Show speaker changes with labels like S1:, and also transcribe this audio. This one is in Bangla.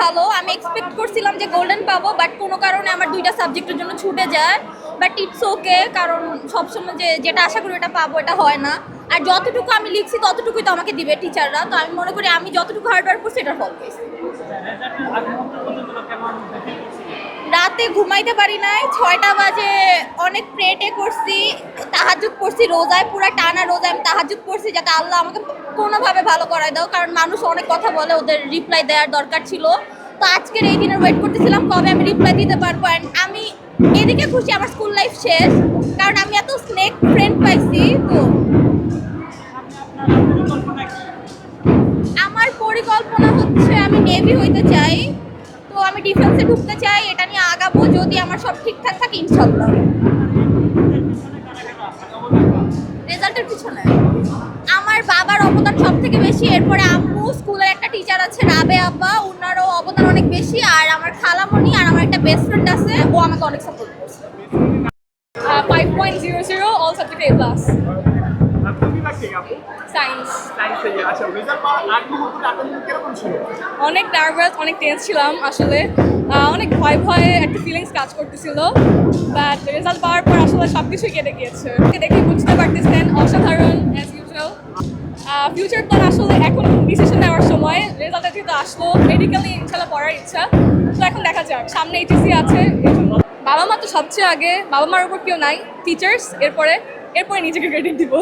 S1: ভালো। আমি এক্সপেক্ট করছিলাম যে গোল্ডেন পাবো বাট কোনো কারণে আমার দুইটা সাবজেক্টের জন্য ছুটে যায়। বাট ইটস ওকে কারণ সবসময় যে যেটা আশা করি ওটা পাবো, এটা হয় না। আর যতটুকু আমি লিখছি, ততটুকুই তো আমাকে দিবে টিচাররা তো আমি মনে করি আমি যতটুকু হার্ড ওয়ার্ক করছি, এটার ফল পেয়েছি রাতে ঘুমাইতে পারি নাই। ছয়টা বাজে অনেক প্রেটে করছি তাহাজুদ করছি, রোজায় পুরো টানা রোজায় আমি তাহাজুদ পড়ছি যাতে আল্লাহ আমাকে কোনোভাবে ভালো করায় দাও। কারণ মানুষ অনেক কথা বলে, ওদের রিপ্লাই দেওয়ার দরকার ছিল। তো আজকের এই দিনের ওয়েট করতেছিলাম, কবে আমি রিপ্লাই দিতে পারব? অ্যান্ড আমি এদিকে খুশি, আমার স্কুল লাইফ শেষ। কারণ আমি এত স্নেক ফ্রেন্ড পাইছি, তো আমার পরিকল্পনা হচ্ছে আমি নেভি হইতে চাই। আমি ডিফেন্সে ঢুকতে চাই এটা নিয়ে আগাবো যদি আমার সব ঠিকঠাক থাকে ইনশাল্লাহ রেজাল্টের পিছনে। আমার বাবার অবদান সব থেকে বেশি এরপরে আম্মু স্কুলের একটা টিচার আছে রাবে আব্বা ওনারও অবদান অনেক বেশি আর আমার খালামণি আর আমার একটা বেস্ট ফ্রেন্ড আছে ও আমাকে অনেক সাপোর্ট করছে।
S2: 5.00, all subject A plus.
S3: তুমি বা
S2: অনেক নার্ভাস অনেক টেন্স ছিলাম আসলে। অনেক ভয় ভয়ে একটা ফিলিংস কাজ করতেছিল। বাট রেজাল্ট পাওয়ার পর আসলে সব কিছুই কেটে গিয়েছে। দেখে বুঝতে পারতেছেন অসাধারণ অ্যাজ ইউজুয়াল ফিউচার প্ল্যান আসলে এখন ডিসিশন নেওয়ার সময়। রেজাল্টের যেহেতু আসলো মেডিকেলি ইনশাল্লাহ পড়ার ইচ্ছা। তো এখন দেখা যাক সামনে এইচএসি আছে বাবা মা তো সবচেয়ে আগে বাবা মার উপর কেউ নাই টিচার্স এরপরে এরপরে নিজেকে ক্রেডিট দিব।